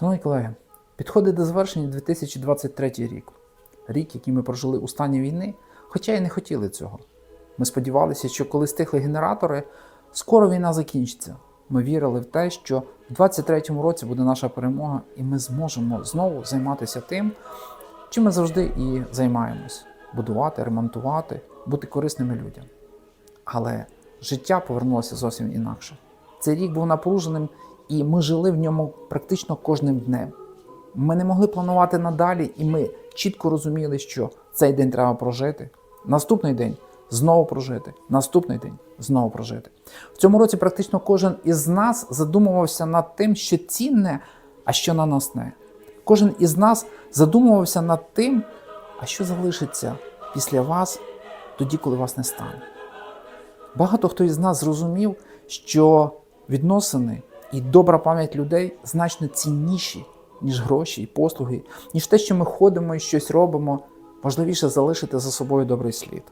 Шановні колеги, підходить до завершення 2023 рік. Рік, який ми прожили у стані війни, хоча й не хотіли цього. Ми сподівалися, що коли стихли генератори, скоро війна закінчиться. Ми вірили в те, що в 23-му році буде наша перемога, і ми зможемо знову займатися тим, чим ми завжди і займаємось: будувати, ремонтувати, бути корисними людям. Але життя повернулося зовсім інакше. Цей рік був напруженим, і ми жили в ньому практично кожним днем. Ми не могли планувати надалі, і ми чітко розуміли, що цей день треба прожити. Наступний день знову прожити. Наступний день знову прожити. В цьому році практично кожен із нас задумувався над тим, що цінне, а що наносне. Кожен із нас задумувався над тим, а що залишиться після вас тоді, коли вас не стане. Багато хто із нас зрозумів, що відносини і добра пам'ять людей значно цінніші, ніж гроші і послуги, ніж те, що ми ходимо і щось робимо, важливіше залишити за собою добрий слід.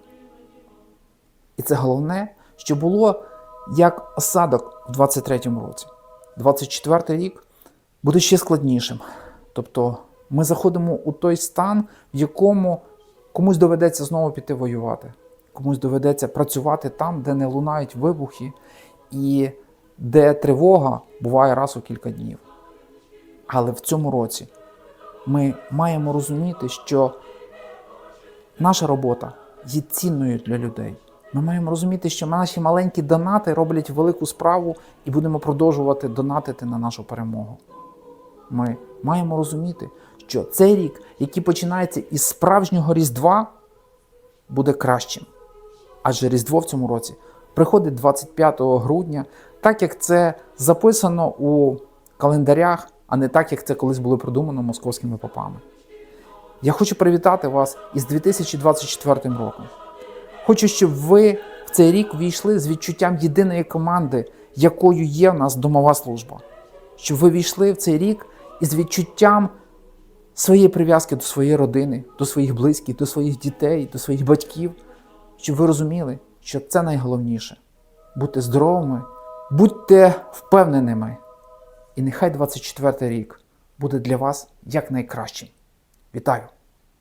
І це головне, що було як осадок в 23-му році. 24-й рік буде ще складнішим. Тобто ми заходимо у той стан, в якому комусь доведеться знову піти воювати, комусь доведеться працювати там, де не лунають вибухи, і де тривога буває раз у кілька днів. Але в цьому році ми маємо розуміти, що наша робота є цінною для людей. Ми маємо розуміти, що наші маленькі донати роблять велику справу і будемо продовжувати донатити на нашу перемогу. Ми маємо розуміти, що цей рік, який починається із справжнього Різдва, буде кращим. Адже Різдво в цьому році приходить 25 грудня, так як це записано у календарях, а не так, як це колись було придумано московськими попами. Я хочу привітати вас із 2024 роком. Хочу, щоб ви в цей рік війшли з відчуттям єдиної команди, якою є в нас домова служба. Щоб ви війшли в цей рік із відчуттям своєї прив'язки до своєї родини, до своїх близьких, до своїх дітей, до своїх батьків, щоб ви розуміли, що це найголовніше бути здоровими, будьте впевненими. І нехай 24 рік буде для вас якнайкращим. Вітаю!